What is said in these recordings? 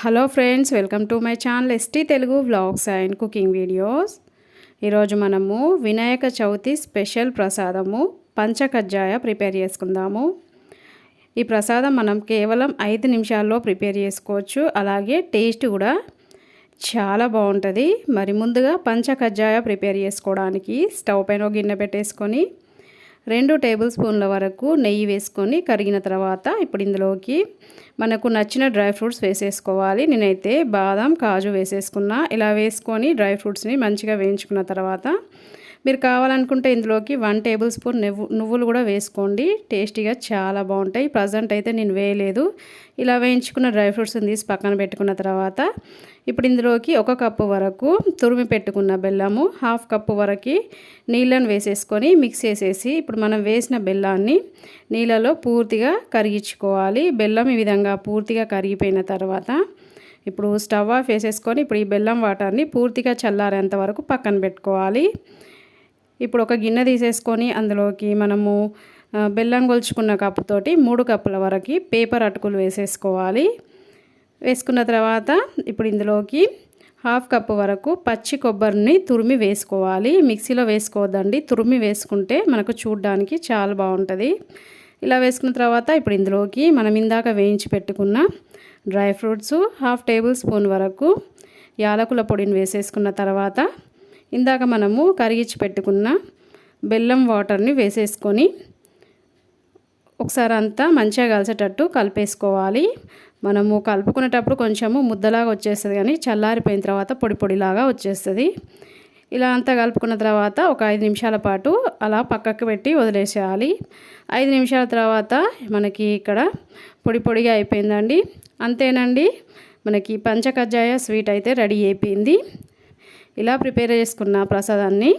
Hello friends welcome to my channel ST Telugu vlogs and cooking videos ఈరోజు మనము Vinayaka Chavithi special ప్రసాదము పంచకజ్జాయ prepare చేసుకుందాము. ఈ ప్రసాదం మనం కేవలం ఐదు నిమిషాల్లో ప్రిపేర్ చేసుకోవచ్చు. అలాగే టేస్ట్ కూడా చాలా బాగుంటుంది. మరి ముందుగా పంచకజ్జాయ ప్రిపేర్ చేసుకోవడానికి స్టవ్ పైన గిన్నె పెట్టేసుకొని రెండు టేబుల్ స్పూన్ల వరకు నెయ్యి వేసుకొని కరిగిన తర్వాత ఇప్పుడు ఇందులోకి మనకు నచ్చిన డ్రై ఫ్రూట్స్ వేసేసుకోవాలి. నేనైతే బాదం కాజు వేసేసుకున్నా. ఇలా వేసుకొని డ్రై ఫ్రూట్స్ని మంచిగా వేయించుకున్న తర్వాత మీరు కావాలనుకుంటే ఇందులోకి వన్ టేబుల్ స్పూన్ నువ్వు నువ్వులు కూడా వేసుకోండి. టేస్టీగా చాలా బాగుంటాయి. ప్రజెంట్ అయితే నేను వేయలేదు. ఇలా వేయించుకున్న డ్రై ఫ్రూట్స్ని తీసి పక్కన పెట్టుకున్న తర్వాత ఇప్పుడు ఇందులోకి ఒక కప్పు వరకు తురిమి పెట్టుకున్న బెల్లము హాఫ్ కప్పు వరకు నీళ్ళను వేసేసుకొని మిక్స్ చేసేసి ఇప్పుడు మనం వేసిన బెల్లాన్ని నీళ్ళలో పూర్తిగా కరిగించుకోవాలి. బెల్లం ఈ విధంగా పూర్తిగా కరిగిపోయిన తర్వాత ఇప్పుడు స్టవ్ ఆఫ్ వేసేసుకొని ఇప్పుడు ఈ బెల్లం వాటర్ని పూర్తిగా చల్లారేంత వరకు పక్కన పెట్టుకోవాలి. ఇప్పుడు ఒక గిన్నె తీసేసుకొని అందులోకి మనము బెల్లం గొలుచుకున్న కప్పుతోటి మూడు కప్పుల వరకు పేపర్ అటుకులు వేసేసుకోవాలి. వేసుకున్న తర్వాత ఇప్పుడు ఇందులోకి హాఫ్ కప్పు వరకు పచ్చి కొబ్బరిని తురిమి వేసుకోవాలి. మిక్సీలో వేసుకోవద్దండి. తురిమి వేసుకుంటే మనకు చూడడానికి చాలా బాగుంటుంది. ఇలా వేసుకున్న తర్వాత ఇప్పుడు ఇందులోకి మనం ఇందాక వేయించి పెట్టుకున్న dry fruits half tablespoon వరకు యాలకుల పొడిని వేసేసుకున్న తర్వాత ఇందాక మనము కరిగించి పెట్టుకున్న బెల్లం వాటర్ని వేసేసుకొని ఒకసారి అంతా మంచిగా కలిసేటట్టు కలిపేసుకోవాలి. మనము కలుపుకునేటప్పుడు కొంచెము ముద్దలాగా వచ్చేస్తుంది కానీ చల్లారిపోయిన తర్వాత పొడి పొడిలాగా వచ్చేస్తుంది. ఇలా అంతా కలుపుకున్న తర్వాత ఒక ఐదు నిమిషాల పాటు అలా పక్కకు పెట్టి వదిలేసేయాలి. ఐదు నిమిషాల తర్వాత మనకి ఇక్కడ పొడి పొడిగా అయిపోయిందండి. అంతేనండి. మనకి పంచకజ్జాయ స్వీట్ అయితే రెడీ అయిపోయింది. ఇలా ప్రిపేర్ చేసుకున్న ప్రసాదాన్ని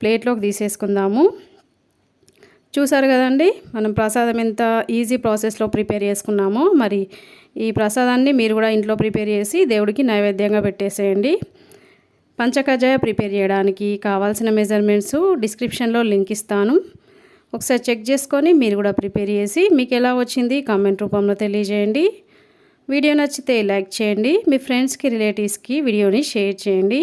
ప్లేట్లోకి తీసేసుకుందాము. చూసారు కదండి మనం ప్రసాదం ఎంత ఈజీ ప్రాసెస్లో ప్రిపేర్ చేసుకున్నామో మరి ఈ ప్రసాదాన్ని మీరు కూడా ఇంట్లో ప్రిపేర్ చేసి దేవుడికి నైవేద్యంగా పెట్టేసేయండి. పంచకజాయ ప్రిపేర్ చేయడానికి కావాల్సిన మెజర్మెంట్స్ డిస్క్రిప్షన్లో లింక్ ఇస్తాను. ఒకసారి చెక్ చేసుకొని మీరు కూడా ప్రిపేర్ చేసి మీకు ఎలా వచ్చింది కామెంట్ రూపంలో తెలియజేయండి. వీడియో నచ్చితే లైక్ చేయండి మీ ఫ్రెండ్స్కి రిలేటివ్స్కి వీడియోని షేర్ చేయండి.